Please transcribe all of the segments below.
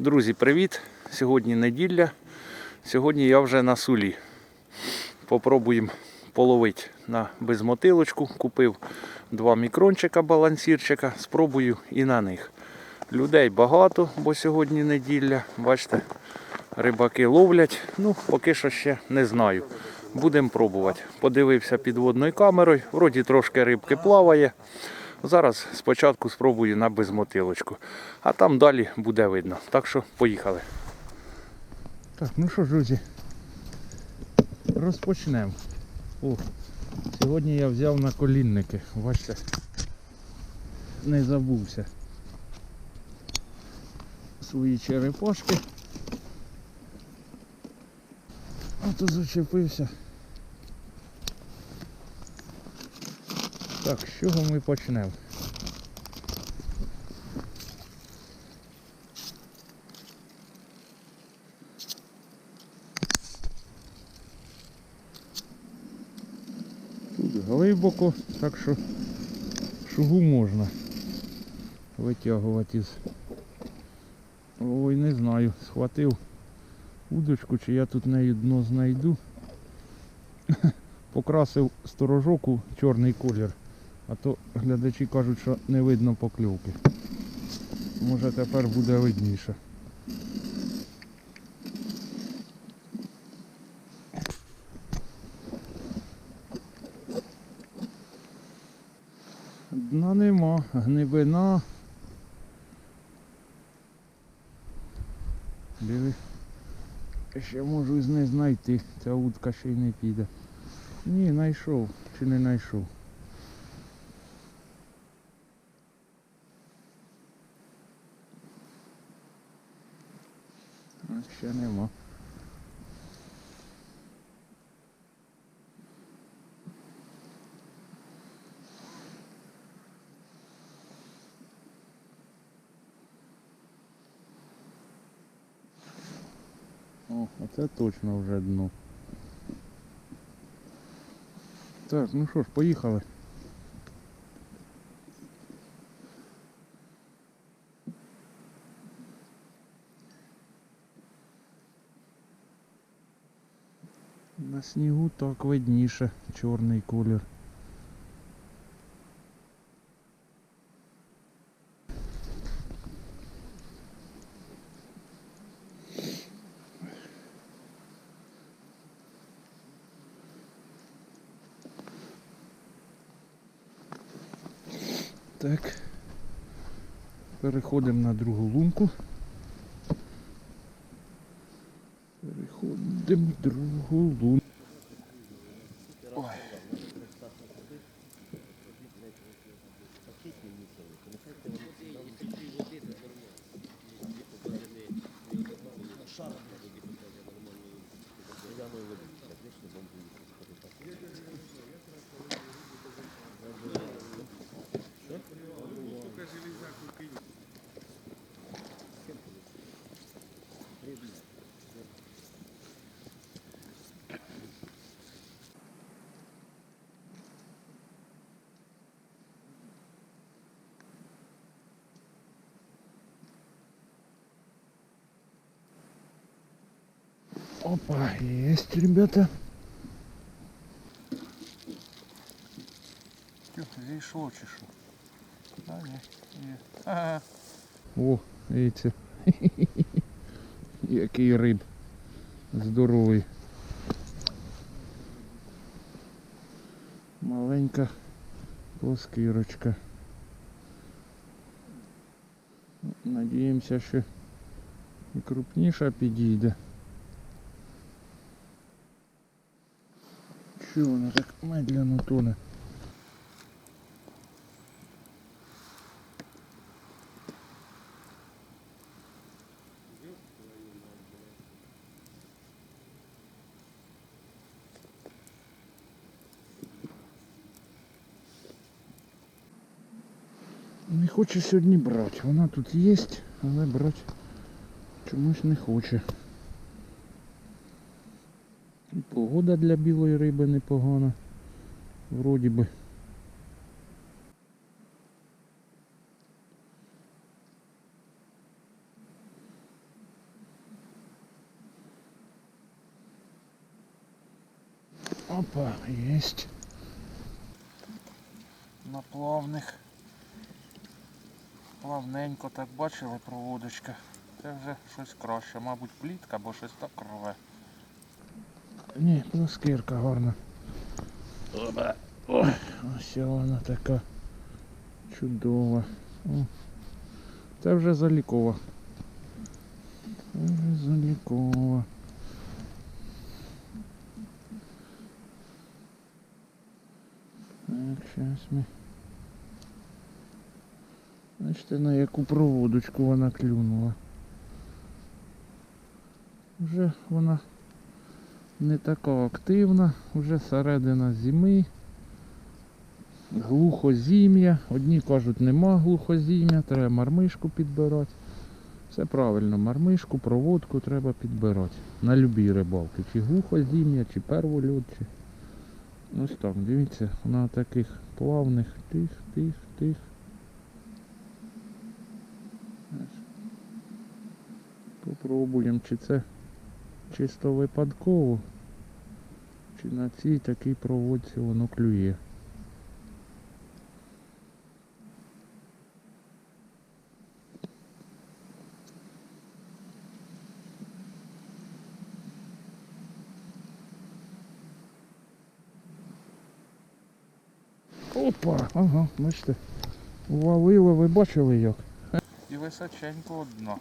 Друзі, привіт! Сьогодні неділя. Сьогодні я вже на сулі. Попробуємо половити на безмотилочку. Купив два мікрончика балансірчика. Спробую і на них. Людей багато, бо сьогодні неділя. Бачите, рибаки ловлять. Ну, поки що ще не знаю. Будемо пробувати. Подивився підводною камерою. Вроді трошки рибки плаває. Зараз спочатку спробую на безмотилочку, а там далі буде видно. Так що поїхали. Так, ну що друзі, розпочнемо. О, сьогодні я взяв на колінники. Бачите, не забувся. Свої черепашки. А то зачепився. Так, з чого ми почнемо? Тут глибоко, так що шугу можна витягувати із. Ой, не знаю, схватив удочку, чи я тут нею дно знайду. Покрасив сторожок у чорний колір. А то глядачі кажуть, що не видно покльовки. Може тепер буде видніше. Дна нема, гнибина. Диви. Ще можу з не знайти. Ця утка ще й не піде. Ні, знайшов чи не знайшов. Ще нема. О, оце точно вже дно. Так, ну що ж, поїхали. На снігу так видніше, чорний колір. Так. Переходимо на другу лунку. Переходимо в Опа, есть, ребята. Зійшов чи що? А, ні, ні. Ага. О, дивіться. Який риб. Здоровий. Маленька плоскирочка. Надіємося, що і крупніша підійде. Чого вона так медленно тоне? Не хоче сьогодні брати. Вона тут є, але брати чомусь не хоче. погода для білої риби непогана. Вроді би. Опа, єсть На плавних. Плавненько так бачили проводочка. Це вже щось краще, мабуть, плітка або щось так рве. Ні, плоскирка гарна. Опа. Ой, ось вона така чудова. О, це вже залікова. Вже залікова. Так, зараз ми. Бачите, на яку проводочку вона клюнула. Вже вона не така активна, вже середина зими. Глухозім'я. Одні кажуть, нема глухозім'я, треба мармишку підбирати. Все правильно, мармишку, проводку треба підбирати. На любій рибалки. Чи глухозім'я, чи первольот, чи. Ось так, дивіться, на таких плавних тих, тих, тих. Попробуємо, чи це чисто випадково, чи на цій такій проводці воно клює. Опа, ага, бачите. Увалило, ви бачили як? І височенько одно.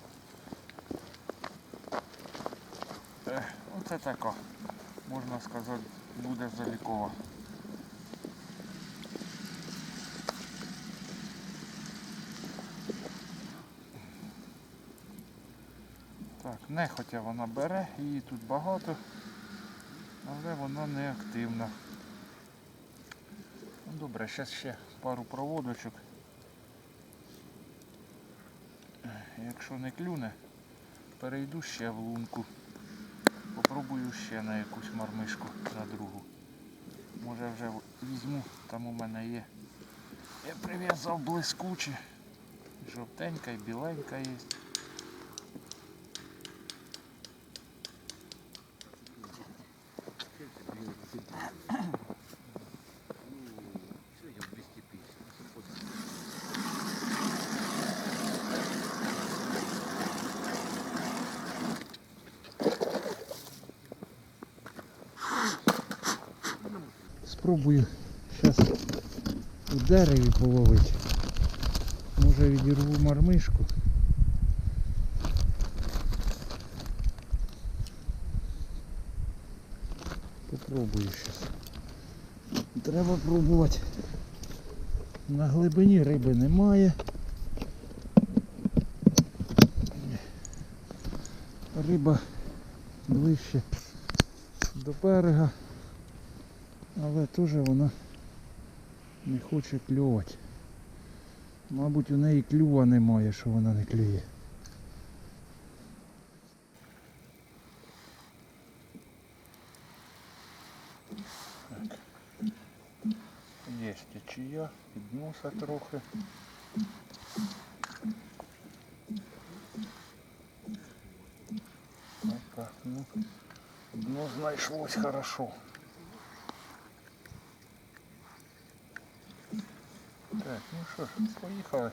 Ех, Оце така, можна сказати, буде залікова. Так, нехотя вона бере, її тут багато, але вона не активна. Ну, Добре, зараз ще пару проводочок. Е, Якщо не клюне, перейду ще в лунку. Попробую ще на якусь мармишку на другу. Може вже візьму, там у мене є. Я прив'язав блискучі. Жовтенька і біленька є. Спробую зараз у дереві половити. Може відірву мармишку. Попробую зараз. Треба пробувати. На глибині риби немає. Риба ближче до берега але теж вона не хоче клювати. Мабуть у неї клюва немає, що вона не клює. Є течія, під носа трохи. Опа, ну, знайшлось хорошо. Так, ну що ж, поїхали.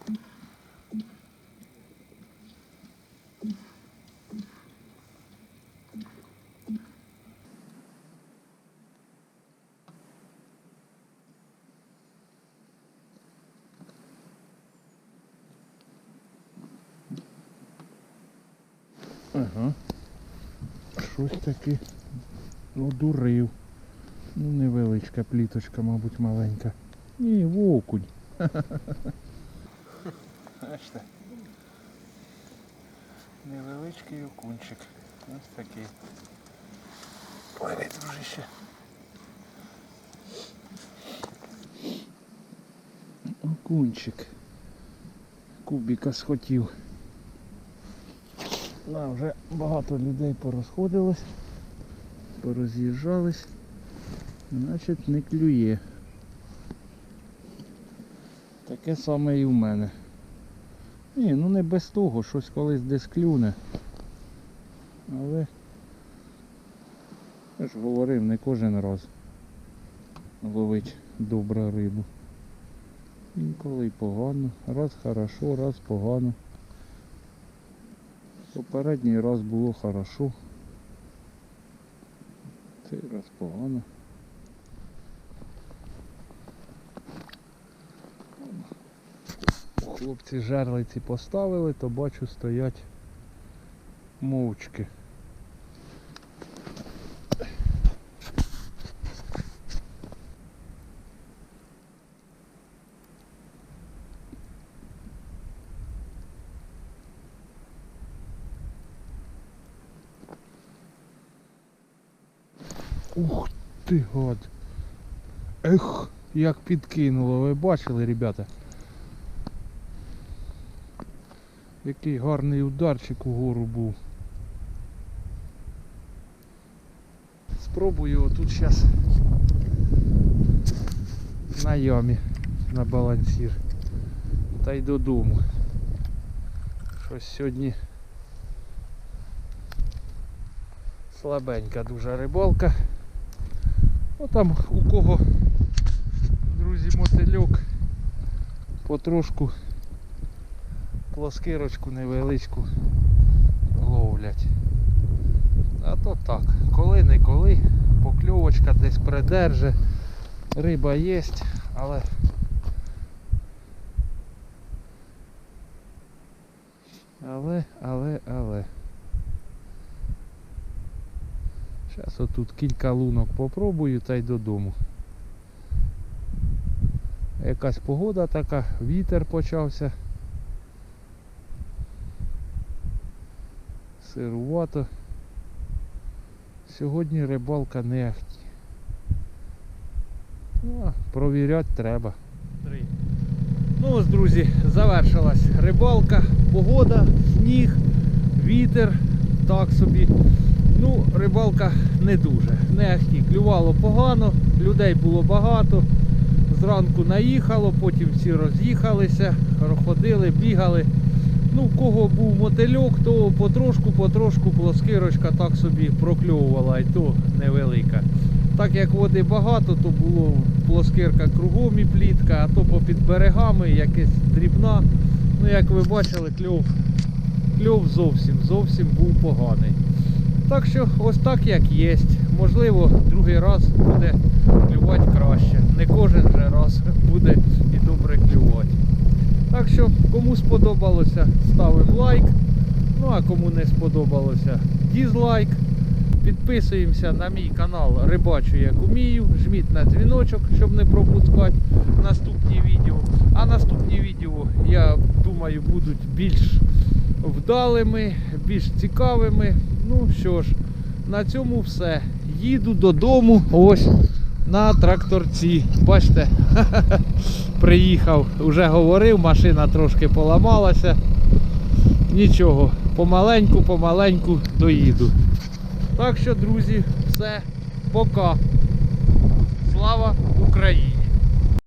Ага. Щось таки одурив. Ну невеличка пліточка, мабуть, маленька. Ні, вокунь. Бачите? Невеличкий окунчик. Ось такий. Пливи, дружище. Окунчик. Кубіка схотів. На, вже багато людей порозходилось, пороз'їжджались. Значить не клює. Таке саме і в мене. Ні, ну не без того, щось колись десь клюне. Але я ж говорив, не кожен раз. ловить добра рибу. Інколи погано. Раз хорошо, раз погано. Попередній раз було хорошо. Цей раз погано. Хлопці жерлиці поставили, то бачу стоять мовчки. Ух ти гад. Ех, як підкинуло, ви бачили, ребята? Який гарний ударчик угору був. Спробую отут зараз на ямі на балансір. Та й додому. Щось сьогодні слабенька дуже рибалка. Ну там у кого, друзі, мотильок потрошку плоскирочку невеличку ловлять. А то так, коли не коли, покльовочка десь придерже, риба є, але але, але, але. Зараз отут кілька лунок попробую та й додому. Якась погода така, вітер почався. Сирувато. Сьогодні рибалка не ахті. Ну, провіряти треба. Ну ось, друзі, завершилась рибалка, погода, сніг, вітер, так собі. Ну, рибалка не дуже. Не ахті. Клювало погано, людей було багато. Зранку наїхало, потім всі роз'їхалися, ходили, бігали. Ну, в кого був мотильок, то потрошку-потрошку плоскирочка так собі прокльовувала, і то невелика. Так як води багато, то було плоскирка кругом і плітка, а то попід берегами якась дрібна. Ну, як ви бачили, кльов, кльов зовсім, зовсім був поганий. Так що ось так як є. Можливо, другий раз буде клювати краще. Не кожен же раз буде і добре клювати. Так що, кому сподобалося, ставимо лайк. Ну а кому не сподобалося, дізлайк. Підписуємося на мій канал Рибачу як умію. Жміть на дзвіночок, щоб не пропускати наступні відео. А наступні відео, я думаю, будуть більш вдалими, більш цікавими. Ну що ж, на цьому все. Їду додому. Ось на тракторці. Бачите, приїхав, вже говорив, машина трошки поламалася. Нічого, помаленьку, помаленьку доїду. Так що, друзі, все, пока. Слава Україні!